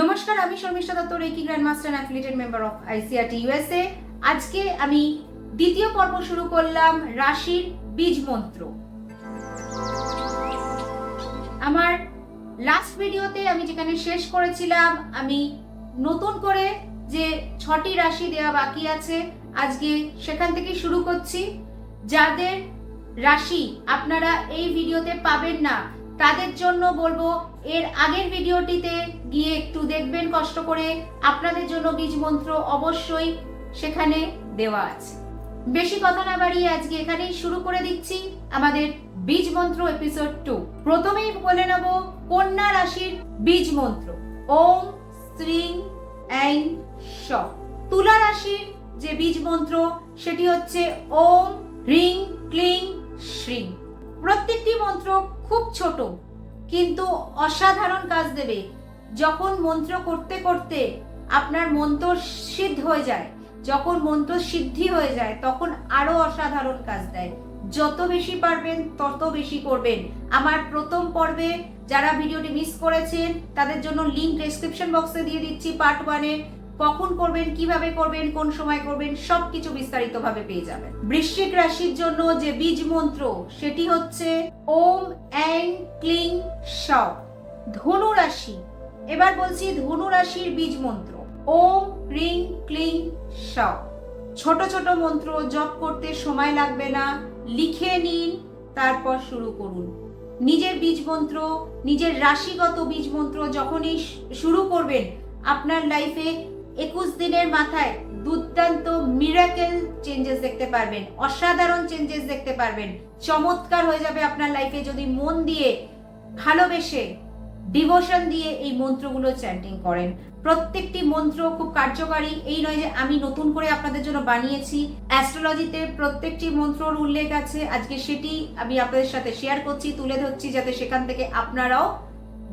নমস্কার, আমি Sharmistha Dutta, reiki grand master affiliated member of ICRT USA আজকে আমি দ্বিতীয় পর্ব শুরু করলাম রাশির বীজ মন্ত্র। আমার লাস্ট ভিডিওতে আমি যেখানে শেষ করেছিলাম, আমি নতুন করে যে ছটি রাশি দেওয়া বাকি আছে, আজকে সেখান থেকে শুরু করছি। যাদের রাশি আপনারা এই ভিডিওতে পাবেন না তাদের জন্য বলব, এর আগের ভিডিওটিতে গিয়ে একটু দেখবেন, কষ্ট করে। আপনাদের জন্য বীজ মন্ত্র অবশ্যই সেখানে দেওয়া আছে। বেশি কথা না বাড়িয়ে আজকে এখানেই শুরু করে দিচ্ছি আমাদের বীজ মন্ত্র এপিসোড টু প্রথমেই বলে নেব, কন্যা রাশির বীজ মন্ত্র। ওম শ্রীং অ্যাং স তুলা রাশির যে বীজ মন্ত্র, সেটি হচ্ছে ওম, হ্রিং, ক্লিং, শ্রিং। প্রত্যেকটি মন্ত্র খুব ছোট, কিন্তু অসাধারণ কাজ দেবে। যখন মন্ত্র করতে করতে আপনার মন্ত্র সিদ্ধ হয়ে যায়, যখন মন্ত্র সিদ্ধি হয়ে যায়, তখন আরও অসাধারণ কাজ দেয়। যত বেশি পারবেন, তত বেশি করবেন। আমার প্রথম পর্বে যারা ভিডিওটি মিস করেছেন, তাদের জন্য লিংক ডেসক্রিপশন বক্সে দিয়ে দিচ্ছি পার্ট ওয়ানে কখন করবেন, কীভাবে করবেন, কোন সময় করবেন, সবকিছু বিস্তারিতভাবে পেয়ে যাবেন। বৃশ্চিক রাশির জন্য যে বীজ মন্ত্র, সেটি হচ্ছে ওম অ্যাং ক্লিং স ধনু রাশি। এবার বলছি ধনু রাশির বীজ মন্ত্র। ওম রিং ক্লিং স ছোট ছোট মন্ত্র, জপ করতে সময় লাগবে না, লিখে নিন, তারপর শুরু করুন। নিজের বীজ মন্ত্র, নিজের রাশিগত বীজ মন্ত্র যখনই শুরু করবেন, আপনার লাইফে একুশ দিনের মাথায় দুর্দান্ত মিরাকেল চেঞ্জেস দেখতে পারবেন, অসাধারণ চেঞ্জেস দেখতে পারবেন। চমৎকার হয়ে যাবে আপনার লাইফে যদি মন দিয়ে ভালোবেসে ডিভোশন দিয়ে এই মন্ত্রগুলো চ্যান্টিং করেন। প্রত্যেকটি মন্ত্র খুব কার্যকারী। এই নয় যে আমি নতুন করে আপনাদের জন্য বানিয়েছি। অ্যাস্ট্রোলজিতে প্রত্যেকটি মন্ত্রর উল্লেখ আছে। আজকে সেটি আমি আপনাদের সাথে শেয়ার করছি, তুলে ধরছি যাতে সেখান থেকে আপনারাও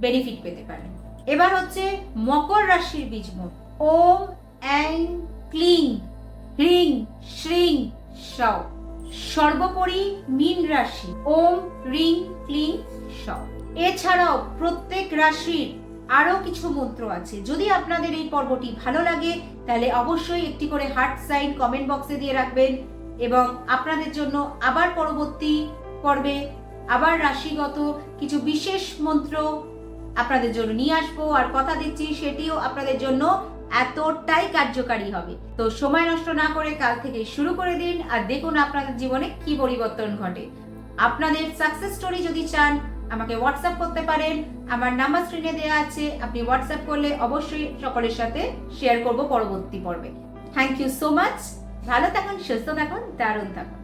বেনিফিট পেতে পারেন। এবার হচ্ছে মকর রাশির বীজ মন্ত্র। ওম অ্যাং ক্লিং হ্রিং শ্রিং স সর্বোপরি মীন রাশি ওম রিং ক্লিং স এছাড়াও প্রত্যেক রাশির আরও কিছু মন্ত্র আছে। যদি আপনাদের এই পর্বটি ভালো লাগে, তাহলে অবশ্যই একটি করে হার্ট সাইন কমেন্ট বক্সে দিয়ে রাখবেন এবং আপনাদের জন্য আবার পরবর্তী পর্বে আবার রাশিগত কিছু বিশেষ মন্ত্র আপনাদের জন্য নিয়ে আসব আর কথা দিচ্ছি সেটিও আপনাদের জন্য এতটাই কার্যকারী হবে। তো সময় নষ্ট না করে কাল থেকে শুরু করে দিন আর দেখুন আপনাদের জীবনে কি পরিবর্তন ঘটে। আপনাদের সাকসেস স্টোরি যদি চান, আমাকে হোয়াটসঅ্যাপ করতে পারেন। আমার নাম্বার স্ক্রিনে দেওয়া আছে। আপনি হোয়াটসঅ্যাপ করলে অবশ্যই সকলের সাথে শেয়ার করব পরবর্তী পর্বে। থ্যাংক ইউ সো মাচ ভালো থাকুন, সুস্থ থাকুন, দারুণ থাকুন।